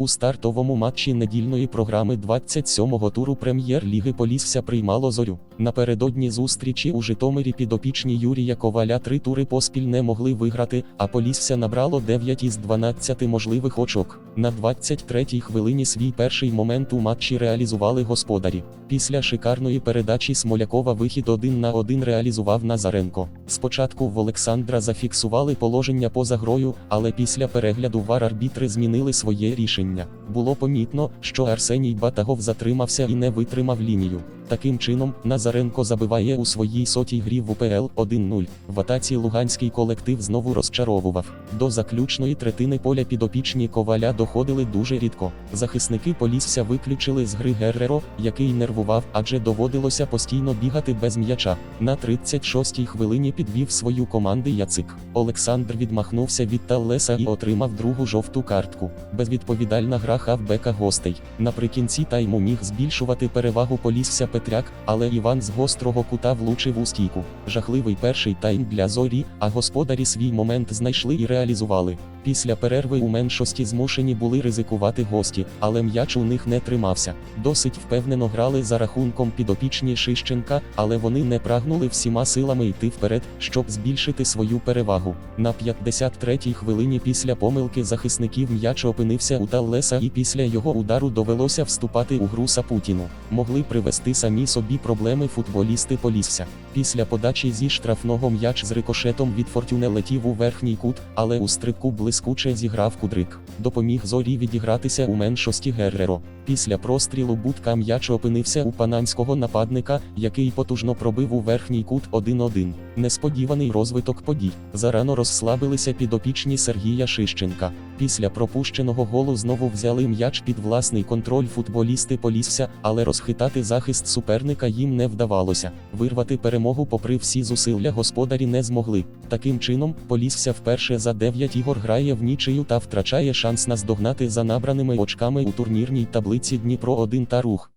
У стартовому матчі недільної програми 27-го туру прем'єр-ліги Полісся приймало зорю. Напередодні зустрічі у Житомирі підопічні Юрія Коваля три тури поспіль не могли виграти, а Полісся набрало 9 із 12 можливих очок. На 23-й хвилині свій перший момент у матчі реалізували господарі. Після шикарної передачі Смолякова вихід один на один реалізував Назаренко. Спочатку в Олександра зафіксували положення поза грою, але після перегляду вар арбітри змінили своє рішення. Було помітно, що Арсеній Батагов затримався і не витримав лінію. Таким чином, Назаренко забиває у своїй сотій грі в УПЛ 1-0. В атаці луганський колектив знову розчаровував. До заключної третини поля підопічні коваля доходили дуже рідко. Захисники Полісся виключили з гри Герреро, який нервував, адже доводилося постійно бігати без м'яча. На 36-й хвилині підвів свою команду Яцик. Олександр відмахнувся від Таллеса і отримав другу жовту картку. Безвідповідальна гра хавбека гостей. Наприкінці тайму міг збільшувати перевагу Полісся Петряк, але Іван з гострого кута влучив у стійку. Жахливий перший тайм для зорі, а господарі свій момент знайшли і реалізували. Після перерви у меншості змушені були ризикувати гості, але м'яч у них не тримався. Досить впевнено грали за рахунком підопічні Шищенка, але вони не прагнули всіма силами йти вперед, щоб збільшити свою перевагу. На 53-й хвилині після помилки захисників м'яч опинився у Таллеса і після його удару довелося вступати у гру Сапутіну. Могли привести самі собі проблеми футболісти Полісся. Після подачі зі штрафного м'яч з рикошетом від Фортюне летів у верхній кут, але у стрибку блискуче зіграв кудрик. Допоміг зорі відігратися у меншості Герреро. Після прострілу будка м'яч опинився у панамського нападника, який потужно пробив у верхній кут 1-1. Несподіваний розвиток подій. Зарано розслабилися підопічні Сергія Шищенка. Після пропущеного голу знову взяли м'яч під власний контроль футболісти Полісся, але розхитати захист суперника їм не вдавалося. Вирвати перемогу попри всі зусилля господарі не змогли. Таким чином, Полісся вперше за 9 ігор грає в нічию та втрачає шанс наздогнати за набраними очками у турнірній таблиці Дніпро 1 та рух.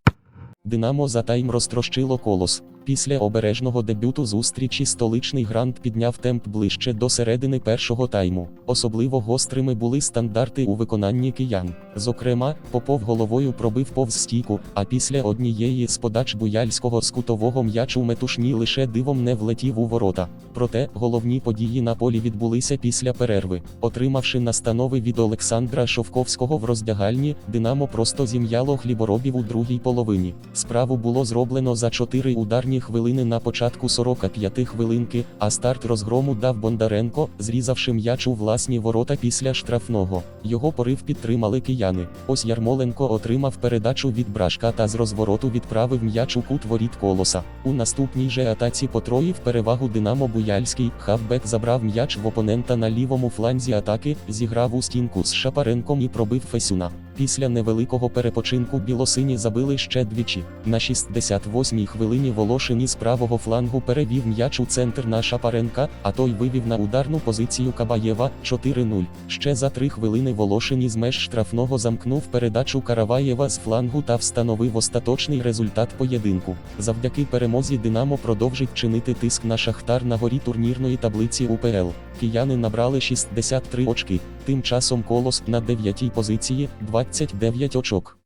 Динамо за тайм розтрощило колос. Після обережного дебюту зустрічі столичний грант підняв темп ближче до середини першого тайму. Особливо гострими були стандарти у виконанні киян. Зокрема, Попов головою пробив повз стійку, а після однієї з подач буяльського з кутового м'яч метушні лише дивом не влетів у ворота. Проте головні події на полі відбулися після перерви. Отримавши настанови від Олександра Шовковського в роздягальні, Динамо просто зім'яло хліборобів у другій половині. Справу було зроблено за 4 ударні хвилини на початку 45 хвилинки, а старт розгрому дав Бондаренко, зрізавши м'яч у власні ворота після штрафного. Його порив підтримали кияни. Ось Ярмоленко отримав передачу від брашка та з розвороту відправив м'яч у кут воріт колоса. У наступній же атаці потроїв перевагу Динамо Буяльський. Хавбек забрав м'яч в опонента на лівому фланзі атаки, зіграв у стінку з Шапаренком і пробив Фесюна. Після невеликого перепочинку білосині забили ще двічі. На 68-й хвилині Волошин із правого флангу перевів м'яч у центр на Шапаренка, а той вивів на ударну позицію Кабаєва 4-0. Ще за три хвилини Волошин із меж штрафного замкнув передачу Караваєва з флангу та встановив остаточний результат поєдинку. Завдяки перемозі Динамо продовжить чинити тиск на Шахтар на горі турнірної таблиці УПЛ. Кияни набрали 63 очки. Тим часом Колос на 9-й позиції 29 очок.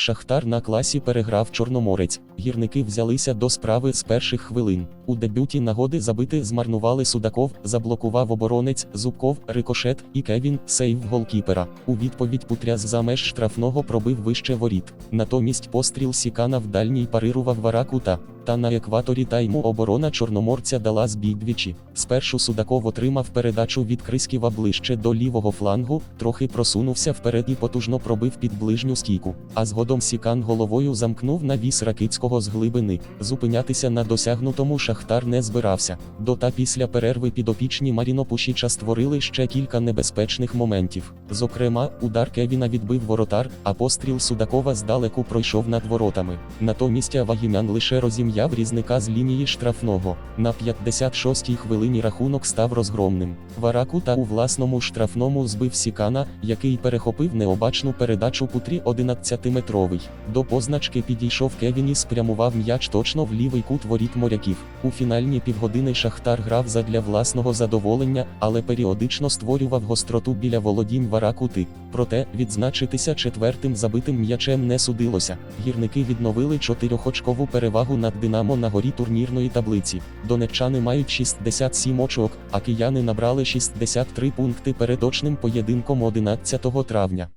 Шахтар на класі переграв Чорноморець. Гірники взялися до справи з перших хвилин. У дебюті нагоди забити змарнували Судаков, заблокував оборонець, Зубков, Рикошет і Кевін, сейв голкіпера. У відповідь Путряс за меж штрафного пробив вище воріт. Натомість постріл Сікана в дальній парирував Варакута. Та на екваторі тайму оборона Чорноморця дала збій двічі. Спершу Судаков отримав передачу від Крисківа ближче до лівого флангу, трохи просунувся вперед і потужно пробив під ближню стійку. А згодом Сікан головою замкнув навіс Ракицького з глибини. Зупинятися на досягнутому Шахтар не збирався. До та після перерви підопічні Маріно Пушіча створили ще кілька небезпечних моментів. Зокрема, удар Кевіна відбив воротар, а постріл Судакова здалеку пройшов над воротами. Натомість Авагімян лише розім'яв різника з лінії штрафного. На 56-й хвилині рахунок став розгромним. Варакута у власному штрафному збив Сікана, який перехопив необачну передачу путрі 11-метрову. метровий. До позначки підійшов Кевін і спрямував м'яч точно в лівий кут воріт моряків. У фінальні півгодини Шахтар грав задля власного задоволення, але періодично створював гостроту біля володінь Варакути. Проте відзначитися четвертим забитим м'ячем не судилося. Гірники відновили чотирьохочкову перевагу над Динамо на горі турнірної таблиці. Донеччани мають 67 очок, а кияни набрали 63 пункти перед очним поєдинком 11 травня.